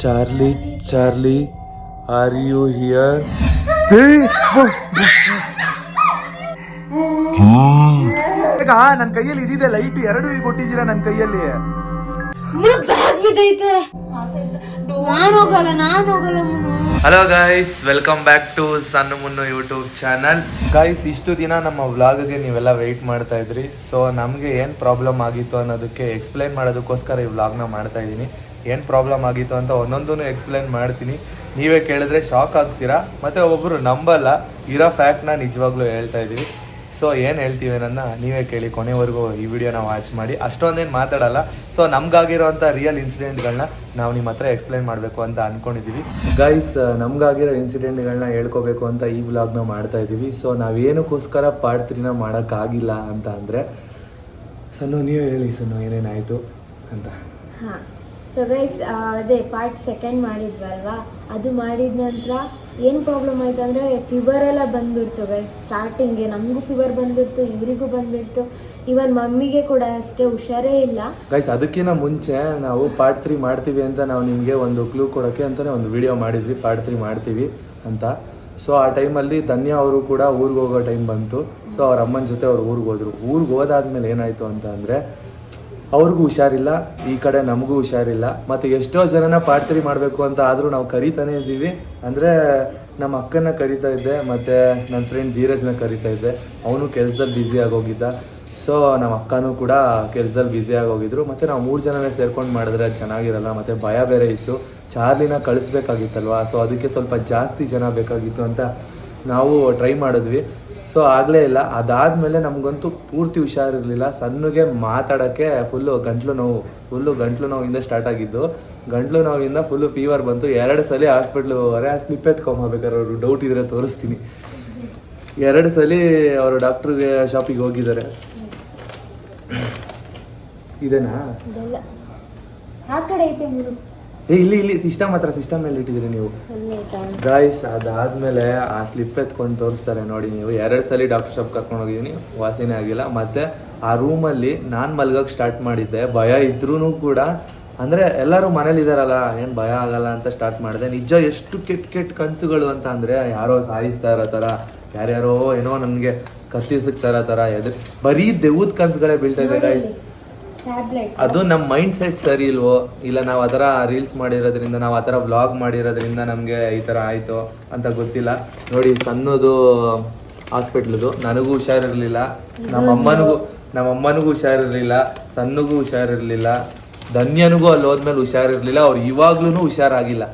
Charlie Charlie are you here? ಈಗ ನನ್ನ ಕೈಯಲ್ಲಿ ಇದಿದೆ ಲೈಟ್ ಎರಡು ಕೊಟ್ಟಿದ್ದೀರಾ ನನ್ನ ಕೈಯಲ್ಲಿ? Hello guys welcome back to Sanna Munnu YouTube channel guys ಇಷ್ಟು ದಿನ ನಮ್ಮ ವ್ಲಾಗ್ಗೆ ನೀವೆಲ್ಲ ವೆಯ್ಟ್ ಮಾಡ್ತಾ ಇದ್ರಿ. ಸೊ ನಮಗೆ ಏನು ಪ್ರಾಬ್ಲಮ್ ಆಗಿತ್ತು ಅನ್ನೋದಕ್ಕೆ ಎಕ್ಸ್ಪ್ಲೈನ್ ಮಾಡೋದಕ್ಕೋಸ್ಕರ ಈ ವ್ಲಾಗ್ನ ಮಾಡ್ತಾ ಇದ್ದೀನಿ. ಏನು ಪ್ರಾಬ್ಲಮ್ ಆಗಿತ್ತು ಅಂತ ಒಂದೊಂದೂ ಎಕ್ಸ್ಪ್ಲೇನ್ ಮಾಡ್ತೀನಿ. ನೀವೇ ಕೇಳಿದ್ರೆ ಶಾಕ್ ಆಗ್ತೀರಾ? ಮತ್ತು ಒಬ್ಬೊಬ್ಬರು ನಂಬಲ್ಲ, ಇರೋ ಫ್ಯಾಕ್ಟ್ನ ನಿಜವಾಗ್ಲೂ ಹೇಳ್ತಾ ಇದ್ದೀವಿ. ಸೊ ಏನು ಹೇಳ್ತೀವಿ ನನ್ನ ನೀವೇ ಕೇಳಿ, ಕೊನೆವರೆಗೂ ಈ ವಿಡಿಯೋನ ವಾಚ್ ಮಾಡಿ. ಅಷ್ಟೊಂದೇನು ಮಾತಾಡಲ್ಲ. ಸೊ ನಮ್ಗಾಗಿರೋಂಥ ರಿಯಲ್ ಇನ್ಸಿಡೆಂಟ್ಗಳನ್ನ ನಾವು ನಿಮ್ಮ ಹತ್ರ ಎಕ್ಸ್ಪ್ಲೇನ್ ಮಾಡಬೇಕು ಅಂತ ಅಂದ್ಕೊಂಡಿದ್ದೀವಿ ಗೈಸ್ ನಮಗಾಗಿರೋ ಇನ್ಸಿಡೆಂಟ್ಗಳನ್ನ ಹೇಳ್ಕೋಬೇಕು ಅಂತ ಈ ವ್ಲಾಗ್ನ ಮಾಡ್ತಾ ಇದ್ದೀವಿ. ಸೊ ನಾವೇನಕ್ಕೋಸ್ಕರ ಪಾರ್ಟ್ ತ್ರೀನ ಮಾಡೋಕ್ಕಾಗಿಲ್ಲ ಅಂತ ಅಂದರೆ, ಸನ್ನು, ನೀವೇ ಹೇಳಿ ಸನ್ನು, ಏನೇನಾಯಿತು ಅಂತ. ಹಾ ಸೊ ಗೈಸ್ ಅದೇ ಪಾರ್ಟ್ ಸೆಕೆಂಡ್ ಮಾಡಿದ್ವಲ್ವಾ? ಅದು ಮಾಡಿದ ನಂತರ ಏನು ಪ್ರಾಬ್ಲಮ್ ಆಯಿತು ಅಂದರೆ ಫೀವರ್ ಎಲ್ಲ ಬಂದುಬಿಡ್ತು ಗೈಸ್ ಸ್ಟಾರ್ಟಿಂಗ್ಗೆ ನಮಗೂ ಫೀವರ್ ಬಂದುಬಿಡ್ತು, ಇವರಿಗೂ ಬಂದುಬಿಡ್ತು. ಇವನ್ ಮಮ್ಮಿಗೆ ಕೂಡ ಅಷ್ಟೇ ಹುಷಾರೇ ಇಲ್ಲ. ಗೈಸ್ ಅದಕ್ಕಿಂತ ಮುಂಚೆ ನಾವು ಪಾರ್ಟ್ ತ್ರೀ ಮಾಡ್ತೀವಿ ಅಂತ ನಾವು ನಿಮಗೆ ಒಂದು ಕ್ಲೂ ಕೊಡೋಕ್ಕೆ ಅಂತಲೇ ಒಂದು ವಿಡಿಯೋ ಮಾಡಿದ್ವಿ ಪಾರ್ಟ್ ತ್ರೀ ಮಾಡ್ತೀವಿ ಅಂತ. ಸೊ ಆ ಟೈಮಲ್ಲಿ ಧನ್ಯ ಅವರು ಕೂಡ ಊರಿಗೆ ಹೋಗೋ ಟೈಮ್ ಬಂತು. ಸೊ ಅವ್ರ ಅಮ್ಮನ ಜೊತೆ ಅವ್ರು ಊರಿಗೆ ಹೋದರು. ಊರಿಗೆ ಹೋದಾದ್ಮೇಲೆ ಏನಾಯಿತು ಅಂತ ಅಂದರೆ ಅವ್ರಿಗೂ ಹುಷಾರಿಲ್ಲ, ಈ ಕಡೆ ನಮಗೂ ಹುಷಾರಿಲ್ಲ, ಮತ್ತು ಎಷ್ಟೋ ಜನನ ಪಾರ್ಟ್ ಮಾಡಬೇಕು ಅಂತ ಆದರೂ ನಾವು ಕರಿತಾನೆ ಇದ್ದೀವಿ. ಅಂದರೆ ನಮ್ಮ ಅಕ್ಕನ ಕರಿತಾ ಇದ್ದೆ, ಮತ್ತು ನನ್ನ ಫ್ರೆಂಡ್ ಧೀರಜ್ನ ಕರಿತಾ ಇದ್ದೆ. ಅವನು ಕೆಲಸದಲ್ಲಿ ಬ್ಯುಸಿ ಆಗೋಗಿದ್ದ. ಸೊ ನಮ್ಮ ಅಕ್ಕನೂ ಕೂಡ ಕೆಲಸದಲ್ಲಿ ಬ್ಯುಸಿ ಆಗೋಗಿದ್ರು. ಮತ್ತು ನಾವು ಮೂರು ಜನನೇ ಸೇರ್ಕೊಂಡು ಮಾಡಿದ್ರೆ ಅದು ಚೆನ್ನಾಗಿರಲ್ಲ, ಮತ್ತು ಭಯ ಬೇರೆ ಇತ್ತು. ಚಾರ್ಲಿನ ಕಳಿಸ್ಬೇಕಾಗಿತ್ತಲ್ವ? ಸೊ ಅದಕ್ಕೆ ಸ್ವಲ್ಪ ಜಾಸ್ತಿ ಜನ ಬೇಕಾಗಿತ್ತು ಅಂತ ನಾವು ಟ್ರೈ ಮಾಡಿದ್ವಿ. ಸೊ ಆಗಲೇ ಇಲ್ಲ. ಅದಾದಮೇಲೆ ನಮಗಂತೂ ಪೂರ್ತಿ ಹುಷಾರಿರಲಿಲ್ಲ. ಸಣ್ಣಗೆ ಮಾತಾಡೋಕ್ಕೆ ಫುಲ್ಲು ಗಂಟ್ಲು ನೋವು ಫುಲ್ಲು ಗಂಟ್ಲು ನೋವಿಂದ ಸ್ಟಾರ್ಟ್ ಆಗಿದ್ದು. ಗಂಟ್ಲು ನೋವಿಂದ ಫುಲ್ಲು ಫೀವರ್ ಬಂತು. ಎರಡು ಸಲ ಹಾಸ್ಪಿಟ್ಲು ಹೋಗೋರೆ. ಆ ಸ್ಲಿಪ್ ಎತ್ಕೊಂಬೋಬೇಕಾದ್ರೆ ಅವರು ಡೌಟ್ ಇದ್ರೆ ತೋರಿಸ್ತೀನಿ. ಎರಡು ಸಲ ಅವರು ಡಾಕ್ಟ್ರಿಗೆ ಶಾಪಿಗೆ ಹೋಗಿದ್ದಾರೆ. ಇದೇನಾ? ಆ ಕಡೆ ಐತೆ ಏ ಇಲ್ಲಿ ಇಲ್ಲಿ ಸಿಸ್ಟಮ್ ಹತ್ರ ಸಿಸ್ಟಮ್ ಮೇಲೆ ಇಟ್ಟಿದ್ದೀರಿ ನೀವು. ಗಾಯ್ಸ್ ಅದಾದ್ಮೇಲೆ ಆ ಸ್ಲಿಪ್ ಎತ್ಕೊಂಡು ತೋರಿಸ್ತಾರೆ ನೋಡಿ ನೀವು. ಎರಡು ಸಲ ಡಾಕ್ಟರ್ ಶಾಪ್ ಕರ್ಕೊಂಡು ಹೋಗಿದ್ದೀನಿ. ವಾಸಿನೇ ಆಗಿಲ್ಲ. ಮತ್ತೆ ಆ ರೂಮಲ್ಲಿ ನಾನು ಮಲ್ಗಕ್ಕೆ ಸ್ಟಾರ್ಟ್ ಮಾಡಿದ್ದೆ. ಭಯ ಇದ್ರೂ ಕೂಡ. ಅಂದರೆ ಎಲ್ಲರೂ ಮನೇಲಿ ಇದಾರಲ್ಲ ಏನು ಭಯ ಆಗಲ್ಲ ಅಂತ ಸ್ಟಾರ್ಟ್ ಮಾಡಿದೆ. ನಿಜ ಎಷ್ಟು ಕೆಟ್ಟ ಕೆಟ್ಟ ಕನಸುಗಳು ಅಂತ ಅಂದರೆ ಯಾರೋ ಸಾಯಿಸ್ತಾ ಇರೋ ಥರ ಯಾರ್ಯಾರೋ ಏನೋ ನನಗೆ ಕತ್ತಿಸಿಕ್ತಾ ಇರೋ ಥರ ಎದು ಬರೀ ದೆವ್ವದ ಕನಸುಗಳೇ ಬೀಳ್ತಾ ಇದೆ ಗಾಯ್ಸ್ ಅದು ನಮ್ಮ ಮೈಂಡ್ ಸೆಟ್ ಸರಿ ಇಲ್ವೋ? ಇಲ್ಲ ನಾವು ಅದರ ರೀಲ್ಸ್ ಮಾಡಿರೋದ್ರಿಂದ ನಾವು ಆ ಥರ ವ್ಲಾಗ್ ಮಾಡಿರೋದ್ರಿಂದ ನಮಗೆ ಈ ಥರ ಆಯಿತು ಅಂತ ಗೊತ್ತಿಲ್ಲ. ನೋಡಿ ಸಣ್ಣದು ಹಾಸ್ಪಿಟ್ಲದು ನನಗೂ ಹುಷಾರಿರಲಿಲ್ಲ. ನಮ್ಮ ಅಮ್ಮನಿಗೂ ನಮ್ಮ ಅಮ್ಮನಿಗೂ ಹುಷಾರಿರಲಿಲ್ಲ ಸಣ್ಣಗೂ ಹುಷಾರಿರಲಿಲ್ಲ ಧನ್ಯನಿಗೂ ಅಲ್ಲಿ ಹೋದ್ಮೇಲೆ ಹುಷಾರಿರಲಿಲ್ಲ ಅವ್ರು ಇವಾಗ್ಲೂ ಹುಷಾರಾಗಿಲ್ಲ.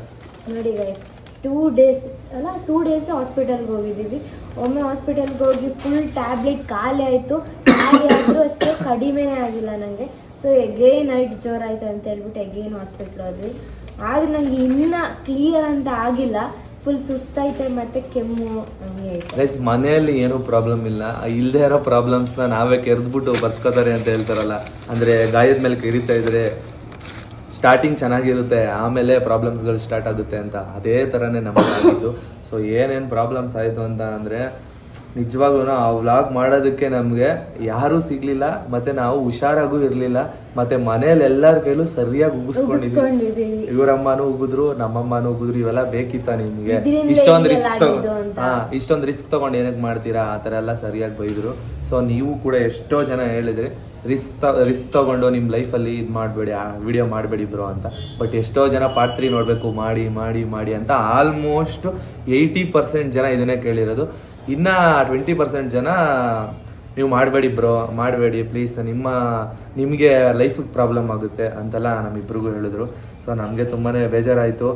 ನೋಡಿ ಟೂ ಡೇಸ್ ಅಲ್ಲ ಟೂ ಡೇಸ್ ಹಾಸ್ಪಿಟಲ್ಗೆ ಹೋಗಿದ್ದೀವಿ. ಒಮ್ಮೆ ಹಾಸ್ಪಿಟಲ್ಗೆ ಹೋಗಿ ಫುಲ್ ಟ್ಯಾಬ್ಲೆಟ್ ಖಾಲಿ ಆಯಿತು. ಖಾಲಿ ಆದರೂ ಅಷ್ಟೇ ಕಡಿಮೆನೇ ಆಗಿಲ್ಲ ನನಗೆ ಸೊ ಎಗೇನ್ ನೈಟ್ ಜ್ವರ ಆಯಿತು ಅಂತ ಹೇಳ್ಬಿಟ್ಟು ಎಗೇನ್ ಹಾಸ್ಪಿಟ್ಲ್ ಹೋದ್ವಿ. ಆದ್ರೆ ನನಗೆ ಇನ್ನೂ ಕ್ಲಿಯರ್ ಅಂತ ಆಗಿಲ್ಲ. ಫುಲ್ ಸುಸ್ತಾಯ್ತೆ ಮತ್ತೆ ಕೆಮ್ಮು ಗೈಸ್ ಮನೆಯಲ್ಲಿ ಏನೂ ಪ್ರಾಬ್ಲಮ್ ಇಲ್ಲ. ಇಲ್ಲದೆ ಇರೋ ಪ್ರಾಬ್ಲಮ್ಸ್ನ ನಾವೇ ಕೆರೆದ್ಬಿಟ್ಟು ಬರ್ಸ್ಕೋತಾರೆ ಅಂತ ಹೇಳ್ತಾರಲ್ಲ. ಅಂದರೆ ಗಾಯದ ಮೇಲೆ ಕೆರಿತಾ ಇದ್ರೆ ಸ್ಟಾರ್ಟಿಂಗ್ ಚೆನ್ನಾಗಿರುತ್ತೆ, ಆಮೇಲೆ ಪ್ರಾಬ್ಲಮ್ಸ್ಗಳು ಸ್ಟಾರ್ಟ್ ಆಗುತ್ತೆ ಅಂತ ಅದೇ ಥರನೇ ನಮಗೆ ಆಗಿದ್ದು ಸೊ ಏನೇನು ಪ್ರಾಬ್ಲಮ್ಸ್ ಆಯಿತು ಅಂತ ಅಂದರೆ ನಿಜವಾಗ್ಲೂ ಆ ವ್ಲಾಗ್ ಮಾಡೋದಕ್ಕೆ ನಮಗೆ ಯಾರೂ ಸಿಗಲಿಲ್ಲ ಮತ್ತೆ ನಾವು ಹುಷಾರಾಗೂ ಇರಲಿಲ್ಲ ಮತ್ತೆ ಮನೇಲಿ ಎಲ್ಲರ ಕೈಲೂ ಸರಿಯಾಗಿ ಉಗಿಸ್ಕೊಂಡಿದ್ವಿ. ಇವರಮ್ಮನೂ ಉಗಿದ್ರು ನಮ್ಮಮ್ಮನೂ ಉಗಿದ್ರು ಇವೆಲ್ಲ ಬೇಕಿತ್ತ ನಿಮಗೆ? ಇಷ್ಟೊಂದು ರಿಸ್ಕ್. ಹಾ ಇಷ್ಟೊಂದು ರಿಸ್ಕ್ ತಗೊಂಡು ಏನಕ್ಕೆ ಮಾಡ್ತೀರಾ? ಆ ಥರ ಎಲ್ಲ ಸರಿಯಾಗಿ ಬೈದ್ರು. ಸೊ ನೀವು ಕೂಡ ಎಷ್ಟೋ ಜನ ಹೇಳಿದ್ರಿ ರಿಸ್ಕ್ ರಿಸ್ಕ್ ತಗೊಂಡು ನಿಮ್ಮ ಲೈಫಲ್ಲಿ ಇದು ಮಾಡಬೇಡಿ ಆ ವಿಡಿಯೋ ಮಾಡಬೇಡಿ ಬ್ರೋ ಅಂತ. ಬಟ್ ಎಷ್ಟೋ ಜನ ಪಾರ್ಟ್ ತ್ರೀ ನೋಡಬೇಕು ಮಾಡಿ ಮಾಡಿ ಮಾಡಿ ಅಂತ ಆಲ್ಮೋಸ್ಟ್ ಏಯ್ಟಿ ಪರ್ಸೆಂಟ್ ಜನ ಇದನ್ನೇ ಕೇಳಿರೋದು. ಇನ್ನು ಟ್ವೆಂಟಿ ಪರ್ಸೆಂಟ್ ಜನ ನೀವು ಮಾಡಬೇಡಿ ಬ್ರೋ, ಮಾಡಬೇಡಿ ಪ್ಲೀಸ್ ನಿಮ್ಮ, ನಿಮಗೆ ಲೈಫಿಗೆ ಪ್ರಾಬ್ಲಮ್ ಆಗುತ್ತೆ ಅಂತೆಲ್ಲ ನಮ್ಮಿಬ್ರಿಗೂ ಹೇಳಿದ್ರು. ಸೊ ನಮಗೆ ತುಂಬಾ ಬೇಜಾರಾಯಿತು.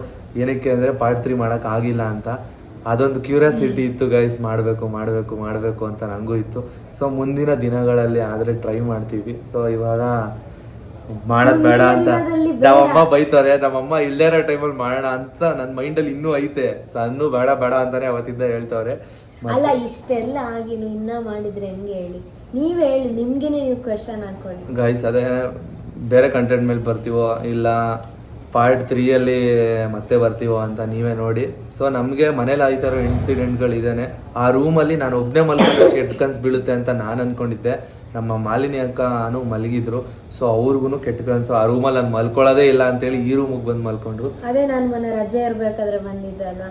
ಏನಕ್ಕೆ ಅಂದರೆ ಪಾರ್ಟ್ ತ್ರೀ ಮಾಡೋಕ್ಕಾಗಿಲ್ಲ ಅಂತ. ಅದೊಂದು ಕ್ಯೂರಿಯಾಸಿಟಿ ಇತ್ತು ಗೈಸ್ ಮಾಡಬೇಕು ಮಾಡಬೇಕು ಮಾಡಬೇಕು ಅಂತ ನನಗೂ ಇತ್ತು. ಸೊ ಮುಂದಿನ ದಿನಗಳಲ್ಲಿ ಆದರೆ ಟ್ರೈ ಮಾಡ್ತೀವಿ. ಸೊ ಇವಾಗ ಮಾಡೋದ್ ಬೇಡ ಅಂತ. ನಮ್ಮಅಮ್ಮ. ನಮ್ಮಮ್ಮ ಬೈತಾರೆ ನಮ್ಮಮ್ಮ ಇಲ್ಲೇ ಇರೋ ಟೈಮಲ್ಲಿ ಮಾಡೋಣ ಅಂತ ನನ್ನ ಮೈಂಡಲ್ಲಿ ಇನ್ನೂ ಐತೆ. ಸಣ್ಣ ಬೇಡ ಬೇಡ ಅಂತಾನೆ ಅವತ್ತಿಂದ ಹೇಳ್ತಾವ್ರೆ. ಅಲ್ಲ ಇಷ್ಟೆಲ್ಲ ಆಗಿನು ಇನ್ನ ಮಾಡಿದ್ರೆ ಹೆಂಗೆ ಹೇಳಿ? ನೀವ್ ಹೇಳಿ ನಿಮ್ಗೆನೆ ನೀವು ಕ್ವೆಶನ್ ಹಾಕೊಳ್ಳಿ. ಗೈಸ್ ಅದೇ ಬೇರೆ ಕಂಟೆಂಟ್ ಮೇಲೆ ಬರ್ತೀವೋ ಇಲ್ಲ ಪಾರ್ಟ್ ತ್ರೀಯಲ್ಲಿ ಮತ್ತೆ ಬರ್ತೀವೋ ಅಂತ ನೀವೇ ನೋಡಿ. ಸೊ ನಮಗೆ ಮನೇಲಿ ಆಯ್ತಾ ಇರೋ ಇನ್ಸಿಡೆಂಟ್ಗಳಿದ್ದಾನೆ ಆ ರೂಮಲ್ಲಿ ನಾನು ಒಬ್ಬನೇ ಮಲ್ಕೊಂಡು ಕೆಟ್ಟ ಕನ್ಸು ಬೀಳುತ್ತೆ ಅಂತ ನಾನು ಅನ್ಕೊಂಡಿದ್ದೆ. ನಮ್ಮ ಮಾಲಿನಿ ಅಕ್ಕನೂ ಮಲಗಿದ್ರು. ಸೊ ಅವ್ರಿಗೂ ಕೆಟ್ಟ ಕನಸು. ಆ ರೂಮಲ್ಲಿ ನಾನು ಮಲ್ಕೊಳ್ಳೋದೇ ಇಲ್ಲ ಅಂತೇಳಿ ಈ ರೂಮಿಗೆ ಬಂದು ಮಲ್ಕೊಂಡ್ರು. ಅದೇ ನಾನು ಮೊನ್ನೆ ರಜೆ ಇರಬೇಕಾದ್ರೆ ಬಂದಿದ್ದೆ ಅಲ್ಲ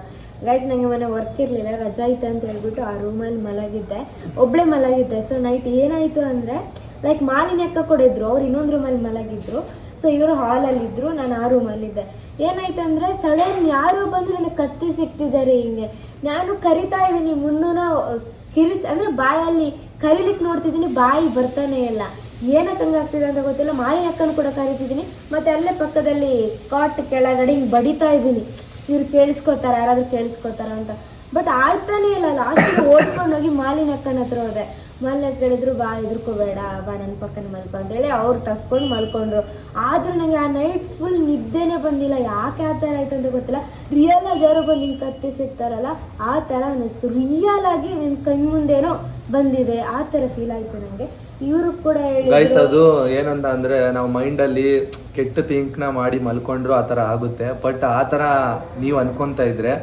ಗೈಸ್ ನನಗೆ ಮೊನ್ನೆ ವರ್ಕ್ ಇರಲಿಲ್ಲ, ರಜಾ ಐತೆ ಅಂತ ಹೇಳ್ಬಿಟ್ಟು ಆ ರೂಮಲ್ಲಿ ಮಲಗಿದ್ದೆ. ಒಬ್ಬಳೇ ಮಲಗಿದ್ದೆ. ಸೊ ನೈಟ್ ಏನಾಯಿತು ಅಂದರೆ ಲೈಕ್ ಮಾಲಿನಿ ಅಕ್ಕ ಕೊಡಿದ್ರು ಅವ್ರು ಇನ್ನೊಂದು ರೂಮಲ್ಲಿ ಮಲಗಿದ್ರು. ಸೊ ಇವರು ಹಾಲಲ್ಲಿದ್ದರು ನಾನು ಆ ರೂಮಲ್ಲಿದ್ದೆ ಏನಾಯ್ತು ಅಂದರೆ ಸಡನ್ ಯಾರೋ ಬಂದು ನನಗೆ ಕತ್ತಿ ಸಿಕ್ತಿದ್ದಾರೆ ಹಿಂಗೆ. ನಾನು ಕರಿತಾ ಇದ್ದೀನಿ, ಮುನ್ನೂನ ಕಿರಿಚ್, ಅಂದರೆ ಬಾಯಲ್ಲಿ ಕರಿಲಿಕ್ಕೆ ನೋಡ್ತಿದ್ದೀನಿ, ಬಾಯಿ ಬರ್ತಾನೆ ಇಲ್ಲ. ಏನಕ್ಕೆ ಹಂಗಾಗ್ತಿದೆ ಅಂತ ಗೊತ್ತಿಲ್ಲ. ಮಾರಿ ಅಕ್ಕನ ಕೂಡ ಕರಿತಿದ್ದೀನಿ. ಮತ್ತೆ ಅಲ್ಲೇ ಪಕ್ಕದಲ್ಲಿ ಕಾಟ್ ಕೆಳಗಡೆ ಹಿಂಗೆ ಬಡಿತಾ ಇದ್ದೀನಿ. ಇವ್ರು ಕೇಳಿಸ್ಕೊತಾರ, ಯಾರಾದ್ರೂ ಕೇಳಿಸ್ಕೊತಾರ ಅಂತ. ಬಟ್ ಆಯ್ತಾನೆ ಇಲ್ಲ. ಲಾಸ್ಟಿಗೆ ಓಡ್ಕೊಂಡೋಗಿ ಮಾಲಿನ ಅಕ್ಕನ ಹತ್ರ ಹೋದೆ. ಮಾಲಿನ ಅಕ್ಕ ಹೇಳಿದ್ರು ಬಾ ಎದುರ್ಕೋಬೇಡ ಬಾ ನನ್ನ ಪಕ್ಕನ ಮಲ್ಕೊ ಅಂತೇಳಿ ಅವ್ರು ತಕ್ಕೊಂಡು ಮಲ್ಕೊಂಡ್ರು. ಆದ್ರೂ ನನಗೆ ಆ ನೈಟ್ ಫುಲ್ ನಿದ್ದೆನೇ ಬಂದಿಲ್ಲ. ಯಾಕೆ ಆ ಥರ ಆಯ್ತು ಅಂತ ಗೊತ್ತಿಲ್ಲ. ರಿಯಲ್ ಆಗಿ ಯಾರೋ ಬಂದು ನಿಂಗೆ ಕತ್ತಿ ಸಿಗ್ತಾರಲ್ಲ ಆ ಥರ ಅನ್ನಿಸ್ತು. ರಿಯಲ್ ಆಗಿ ನಿನ್ನ ಕಣ್ ಮುಂದೇನೋ ಬಂದಿದೆ. ಆ ಥರ ಫೀಲ್ ಆಯ್ತು ನನಗೆ ಇವರು ಕೂಡ ಗೈಸ್ ಅದು ಏನಂತ ಅಂದ್ರೆ ನಾವು ಮೈಂಡಲ್ಲಿ ಕೆಟ್ಟ ಥಿಂಕ್ನ ಮಾಡಿ ಮಲ್ಕೊಂಡ್ರು ಆ ತರ ಆಗುತ್ತೆ. ಬಟ್ ಆ ನೀವ್ ಅನ್ಕೊಂತ ಇದ್ರೆ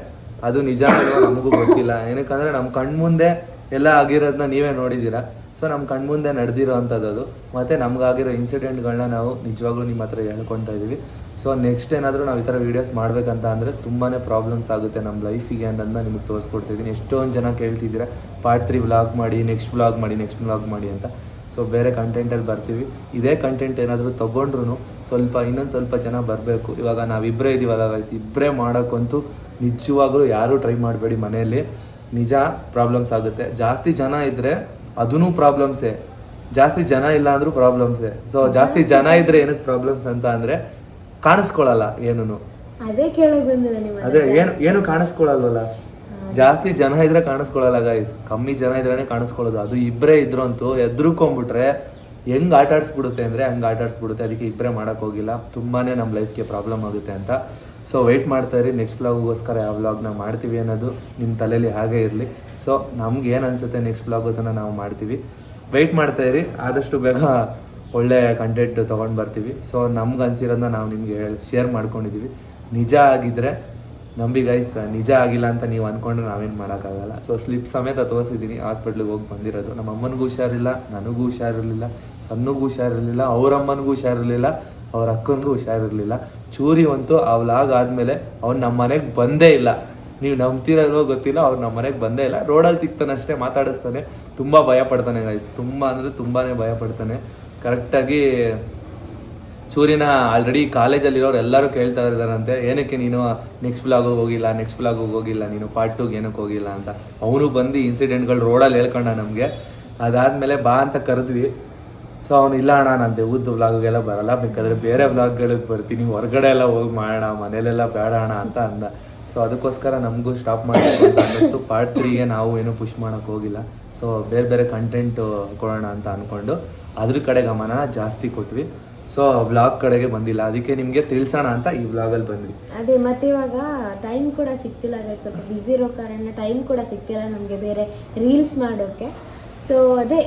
ಅದು ನಿಜ ನಮಗೂ ಗೊತ್ತಿಲ್ಲ. ಏನಕ್ಕಂದ್ರೆ ನಮ್ಮ ಕಣ್ಮುಂದೆ ಎಲ್ಲ ಆಗಿರೋದನ್ನ ನೀವೇ ನೋಡಿದ್ದೀರಾ? ಸೊ ನಮ್ಮ ಕಣ್ಮುಂದೆ ನಡೆದಿರೋ ಅಂಥದ್ದು ಅದು ಮತ್ತು ನಮಗಾಗಿರೋ ಇನ್ಸಿಡೆಂಟ್ಗಳನ್ನ ನಾವು ನಿಜವಾಗ್ಲೂ ನಿಮ್ಮ ಹತ್ರ ಹೇಳ್ಕೊತಾ ಇದ್ದೀವಿ. ಸೊ ನೆಕ್ಸ್ಟ್ ಏನಾದರೂ ನಾವು ಈ ಥರ ವೀಡಿಯೋಸ್ ಮಾಡಬೇಕಂತ ಅಂದರೆ ತುಂಬಾ ಪ್ರಾಬ್ಲಮ್ಸ್ ಆಗುತ್ತೆ ನಮ್ಮ ಲೈಫಿಗೆ ಅನ್ನೋದನ್ನ ನಿಮಗೆ ತೋರಿಸ್ಕೊಡ್ತಿದ್ದೀನಿ. ಎಷ್ಟೊಂದು ಜನ ಕೇಳ್ತಿದ್ದೀರಾ ಪಾರ್ಟ್ ತ್ರೀ ವ್ಲಾಗ್ ಮಾಡಿ ನೆಕ್ಸ್ಟ್ ವ್ಲಾಗ್ ಮಾಡಿ ನೆಕ್ಸ್ಟ್ ವ್ಲಾಗ್ ಮಾಡಿ ಅಂತ. ಸೊ ಬೇರೆ ಕಂಟೆಂಟಲ್ಲಿ ಬರ್ತೀವಿ. ಇದೇ ಕಂಟೆಂಟ್ ಏನಾದರೂ ತೊಗೊಂಡ್ರು ಸ್ವಲ್ಪ, ಇನ್ನೊಂದು ಸ್ವಲ್ಪ ಜನ ಬರಬೇಕು. ಇವಾಗ ನಾವಿಬ್ಬರೇ ಇದ್ದೀವಲ್ಲ ವಯಸ್ಸು ಇಬ್ಬರೇ ಮಾಡೋಕ್ಕಂತೂ ನಿಜವಾಗ್ಲೂ ಯಾರೂ ಟ್ರೈ ಮಾಡಬೇಡಿ ಮನೆಯಲ್ಲಿ. ನಿಜ ಪ್ರಾಬ್ಲಮ್ಸ್ ಆಗುತ್ತೆ. ಜಾಸ್ತಿ ಜನ ಇದ್ರೆ ಅದೂ ಪ್ರಾಬ್ಲಮ್ಸೇ ಜಾಸ್ತಿ ಜನ ಇಲ್ಲ ಅಂದ್ರೂ ಪ್ರಾಬ್ಲಮ್ಸೇ ಸೊ ಜಾಸ್ತಿ ಜನ ಇದ್ರೆ ಏನಕ್ಕೆ ಪ್ರಾಬ್ಲಮ್ಸ್ ಅಂತ ಅಂದ್ರೆ ಕಾಣಿಸ್ಕೊಳ್ಳಲ್ಲ ಏನೂ ಅದೇ ಕೇಳಕ್ ಅದೇ ಏನು ಏನು ಕಾಣಿಸ್ಕೊಳ್ಳಲ್ವಲ್ಲ ಜಾಸ್ತಿ ಜನ ಇದ್ರೆ ಕಾಣಿಸ್ಕೊಳ್ಳಲ್ಲ ಗೈಸ್ ಕಮ್ಮಿ ಜನ ಇದ್ರೇನೆ ಕಾಣಿಸ್ಕೊಳ್ಳೋದು ಅದು ಇಬ್ಬರೇ ಇದ್ರು ಅಂತೂ ಎದ್ರುಕೊಂಡ್ಬಿಟ್ರೆ ಹೆಂಗ್ ಆಟ ಆಡಿಸ್ಬಿಡುತ್ತೆ ಅಂದ್ರೆ ಹಂಗ್ ಆಟ ಆಡಿಸ್ಬಿಡುತ್ತೆ ಅದಕ್ಕೆ ಇಬ್ಬರೇ ಮಾಡಕ್ ಹೋಗಿಲ್ಲ. ತುಂಬಾನೇ ನಮ್ಮ ಲೈಫ್ಗೆ ಪ್ರಾಬ್ಲಮ್ ಆಗುತ್ತೆ ಅಂತ. ಸೊ ವೆಯ್ಟ್ ಇರಿ. ನೆಕ್ಸ್ಟ್ ವ್ಲಾಗ್ಗೋಸ್ಕರ ಯಾವ ವ್ಲಾಗ್ನ ಮಾಡ್ತೀವಿ ಅನ್ನೋದು ನಿಮ್ಮ ತಲೆಯಲ್ಲಿ ಹಾಗೆ ಇರಲಿ. ಸೊ ನಮ್ಗೆ ಏನು ಅನ್ಸುತ್ತೆ ನೆಕ್ಸ್ಟ್ ವ್ಲಾಗ್ ಅದನ್ನು ನಾವು ಮಾಡ್ತೀವಿ. ವೆಯ್ಟ್ ಮಾಡ್ತಾ ಇರಿ. ಆದಷ್ಟು ಬೇಗ ಒಳ್ಳೆ ಕಂಟೆಂಟ್ ತೊಗೊಂಡು ಬರ್ತೀವಿ. ಸೊ ನಮ್ಗೆ ಅನ್ಸಿರೋದನ್ನ ನಾವು ನಿಮಗೆ ಶೇರ್ ಮಾಡ್ಕೊಂಡಿದ್ದೀವಿ ನಿಜ ಆಗಿದ್ದರೆ ನಂಬಿ ಗೈಸ್ ನಿಜ ಆಗಿಲ್ಲ ಅಂತ ನೀವು ಅಂದ್ಕೊಂಡ್ರೆ ನಾವೇನು ಮಾಡೋಕ್ಕಾಗಲ್ಲ. ಸೊ ಸ್ಲಿಪ್ ಸಮೇತ ತೋರಿಸಿದ್ದೀನಿ ಹಾಸ್ಪಿಟ್ಲಿಗೆ ಹೋಗಿ ಬಂದಿರೋದು. ನಮ್ಮ ಅಮ್ಮನಿಗೂ ಹುಷಾರಿಲ್ಲ, ನನಗೂ ಹುಷಾರಿರಲಿಲ್ಲ. ಸಣ್ಣಗೂ ಹುಷಾರಿರಲಿಲ್ಲ ಅವರಮ್ಮನಿಗೂ ಹುಷಾರಿರಲಿಲ್ಲ, ಅವ್ರ ಅಕ್ಕನಿಗೂ ಹುಷಾರಿರಲಿಲ್ಲ. ಚೂರಿ ಅಂತೂ ಆ ವ್ಲಾಗ್ ಆದಮೇಲೆ ಅವ್ನು ನಮ್ಮ ಮನೆಗೆ ಬಂದೇ ಇಲ್ಲ. ನೀವು ನಂಬ್ತಿರೋ ಗೊತ್ತಿಲ್ಲ ಅವ್ರು ನಮ್ಮ ಮನೆಗೆ ಬಂದೇ ಇಲ್ಲ. ರೋಡಲ್ಲಿ ಸಿಗ್ತಾನೆ ಅಷ್ಟೇ, ಮಾತಾಡಿಸ್ತಾನೆ. ತುಂಬ ಭಯ ಪಡ್ತಾನೆ ಗೈಸ್ ತುಂಬ ಅಂದರೆ ತುಂಬಾ ಭಯ ಪಡ್ತಾನೆ. ಕರೆಕ್ಟಾಗಿ ಚೂರಿನ ಆಲ್ರೆಡಿ ಕಾಲೇಜಲ್ಲಿರೋರು ಎಲ್ಲರೂ ಕೇಳ್ತಾ ಇದ್ದಾರಂತೆ. ಏನಕ್ಕೆ ನೀನು ನೆಕ್ಸ್ಟ್ ವ್ಲಾಗ್ ಹೋಗಿಲ್ಲ ನೆಕ್ಸ್ಟ್ ವ್ಲಾಗ್ ಹೋಗಿಲ್ಲ, ನೀನು ಪಾರ್ಟ್ ಟೂಗೆ ಏನಕ್ಕೆ ಹೋಗಿಲ್ಲ ಅಂತ. ಅವನು ಬಂದು ಇನ್ಸಿಡೆಂಟ್ಗಳು ರೋಡಲ್ಲಿ ಹೇಳ್ಕೊಂಡ ನಮಗೆ. ಅದಾದಮೇಲೆ ಬಾ ಅಂತ ಕರೆದ್ವಿ. ಸೊ ಅವ್ನು ಇಲ್ಲ ಅಣ್ಣ, ನಾನು ಉದ್ದ ವ್ಲಾಗ್ಗೆಲ್ಲ ಬರಲ್ಲ, ಬೇಕಾದ್ರೆ ಬೇರೆ ವ್ಲಾಗ್ಗಳಿಗೆ ಬರ್ತೀನಿ, ಹೊರಗಡೆ ಎಲ್ಲ ಹೋಗಿ ಮಾಡೋಣ, ಮನೇಲೆಲ್ಲ ಬೇಡ ಅಣ್ಣ ಅಂತ ಅಂದ. ಸೊ ಅದಕ್ಕೋಸ್ಕರ ನಮಗೂ ಸ್ಟಾಪ್ ಅನ್ನಿಸ್ತು ಪಾರ್ಟ್ ತ್ರೀಗೆ ನಾವು ಏನೂ ಪುಷ್ ಮಾಡೋಕ್ಕೆ ಹೋಗಿಲ್ಲ. ಸೊ ಬೇರೆ ಬೇರೆ ಕಂಟೆಂಟ್ ಕೊಡೋಣ ಅಂತ ಅಂದ್ಕೊಂಡು ಅದ್ರ ಕಡೆ ಗಮನ ಜಾಸ್ತಿ ಕೊಟ್ವಿ. ಸೊ ವ್ಲಾಗ್ ಕಡೆಗೆ ಬಂದಿಲ್ಲ. ಅದಕ್ಕೆ ನಿಮಗೆ ತಿಳಿಸೋಣ ಅಂತ ಈ ವ್ಲಾಗಲ್ಲಿ ಬಂದ್ವಿ. ಅದೇ, ಮತ್ತೆ ಇವಾಗ ಟೈಮ್ ಕೂಡ ಸಿಗ್ತಿಲ್ಲ, ಅದೇ ಸ್ವಲ್ಪ ಬ್ಯುಸಿ ಇರೋ ಕಾರಣ ಟೈಮ್ ಕೂಡ ಸಿಗ್ತಿಲ್ಲ ನಮಗೆ ಬೇರೆ ರೀಲ್ಸ್ ಮಾಡೋಕ್ಕೆ. ಸೊ ಅದೇ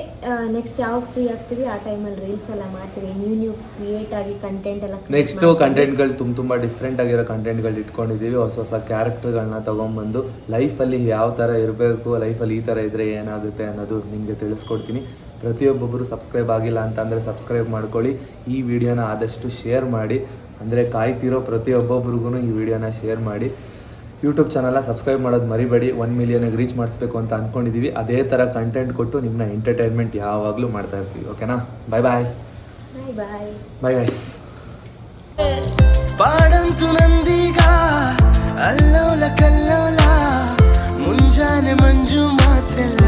ನೆಕ್ಸ್ಟ್ ಯಾವಾಗ ಫ್ರೀ ಆಗ್ತೀವಿ ಆ ಟೈಮಲ್ಲಿ ರೀಲ್ಸ್ ಎಲ್ಲ ಮಾಡ್ತೀವಿ. ನ್ಯೂ ನ್ಯೂ ಕ್ರಿಯೇಟ್ ಆಗಿ ಕಂಟೆಂಟ್ ಎಲ್ಲ ನೆಕ್ಸ್ಟ್. ಕಂಟೆಂಟ್ಗಳು ತುಂಬ ತುಂಬ ಡಿಫ್ರೆಂಟ್ ಆಗಿರೋ ಕಂಟೆಂಟ್ಗಳು ಇಟ್ಕೊಂಡಿದ್ದೀವಿ. ಹೊಸ ಹೊಸ ಕ್ಯಾರೆಕ್ಟರ್ಗಳನ್ನ ತೊಗೊಂಬಂದು ಲೈಫಲ್ಲಿ ಯಾವ ಥರ ಇರಬೇಕು ಲೈಫಲ್ಲಿ ಈ ಥರ ಇದ್ದರೆ ಏನಾಗುತ್ತೆ ಅನ್ನೋದು ನಿಮಗೆ ತಿಳಿಸ್ಕೊಡ್ತೀನಿ. ಪ್ರತಿಯೊಬ್ಬೊಬ್ಬರು ಸಬ್ಸ್ಕ್ರೈಬ್ ಆಗಿಲ್ಲ ಅಂತಂದರೆ ಸಬ್ಸ್ಕ್ರೈಬ್ ಮಾಡ್ಕೊಳ್ಳಿ. ಈ ವಿಡಿಯೋನ ಆದಷ್ಟು ಶೇರ್ ಮಾಡಿ. ಅಂದರೆ ಕಾಯ್ತಿರೋ ಪ್ರತಿಯೊಬ್ಬೊಬ್ರಿಗೂ ಈ ವಿಡಿಯೋನ ಶೇರ್ ಮಾಡಿ. ಯೂಟ್ಯೂಬ್ ಚಾನಲ್ನ ಸಬ್ಸ್ಕ್ರೈಬ್ ಮಾಡೋದು ಮರಿಬೇಡಿ. ಒನ್ ಮಿಲಿಯನ್ಗೆ ರೀಚ್ ಮಾಡಿಸ್ಬೇಕು ಅಂತ ಅಂದ್ಕೊಂಡಿದ್ದೀವಿ ಅದೇ ಥರ ಕಂಟೆಂಟ್ ಕೊಟ್ಟು ನಿಮ್ಮನ್ನ ಎಂಟರ್ಟೈನ್ಮೆಂಟ್ ಯಾವಾಗಲೂ ಮಾಡ್ತಾ ಇರ್ತೀವಿ. ಓಕೆನಾ ಬಾಯ್ ಬಾಯ್ ಬಾಯ್ ಬಾಯ್ ಬಾಯ್ ಗೈಸ್ ಪಾಡಂತು ನಂದೀಗ ಅಲ್ಲೋಲ ಕಲ್ಲೋಲ ಮುಂಜಾನೆ ಮಂಜು ಮಾತೆಲ್ಲ.